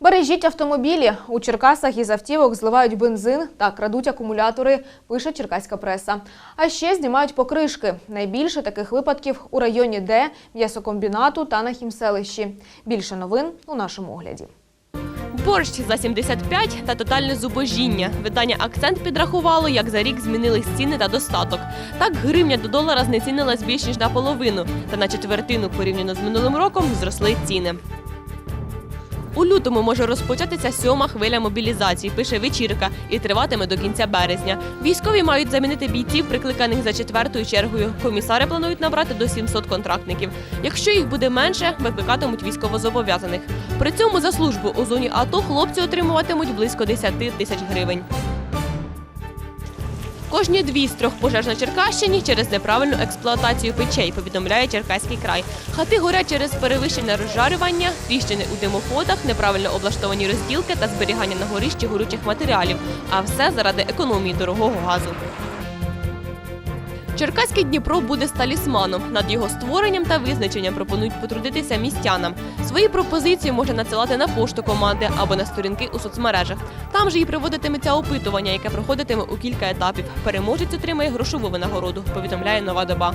Бережіть автомобілі. У Черкасах із автівок зливають бензин та крадуть акумулятори, пише черкаська преса. А ще знімають покришки. Найбільше таких випадків у районі Д, м'ясокомбінату та на хімселищі. Більше новин у нашому огляді. Борщ за 75 та тотальне зубожіння. Видання Акцент підрахувало, як за рік змінились ціни та достаток. Так гривня до долара знецінилась більш ніж наполовину, та на четвертину порівняно з минулим роком зросли ціни. У лютому може розпочатися сьома хвиля мобілізації, пише вечірка, і триватиме до кінця березня. Військові мають замінити бійців, прикликаних за четвертою чергою. Комісари планують набрати до 700 контрактників. Якщо їх буде менше, викликатимуть військовозобов'язаних. При цьому за службу у зоні АТО хлопці отримуватимуть близько 10 тисяч гривень. Кожні дві з трьох пожеж на Черкащині через неправильну експлуатацію печей, повідомляє Черкаський край. Хати горять через перевищене розжарювання, тріщини у димоходах, неправильно облаштовані розділки та зберігання на горищі горючих матеріалів. А все заради економії дорогого газу. Черкаський Дніпро буде з талісманом. Над його створенням та визначенням пропонують потрудитися містянам. Свої пропозиції можна надсилати на пошту команди або на сторінки у соцмережах. Там же і проводитиметься опитування, яке проходитиме у кілька етапів. Переможець отримає грошову винагороду, повідомляє нова доба.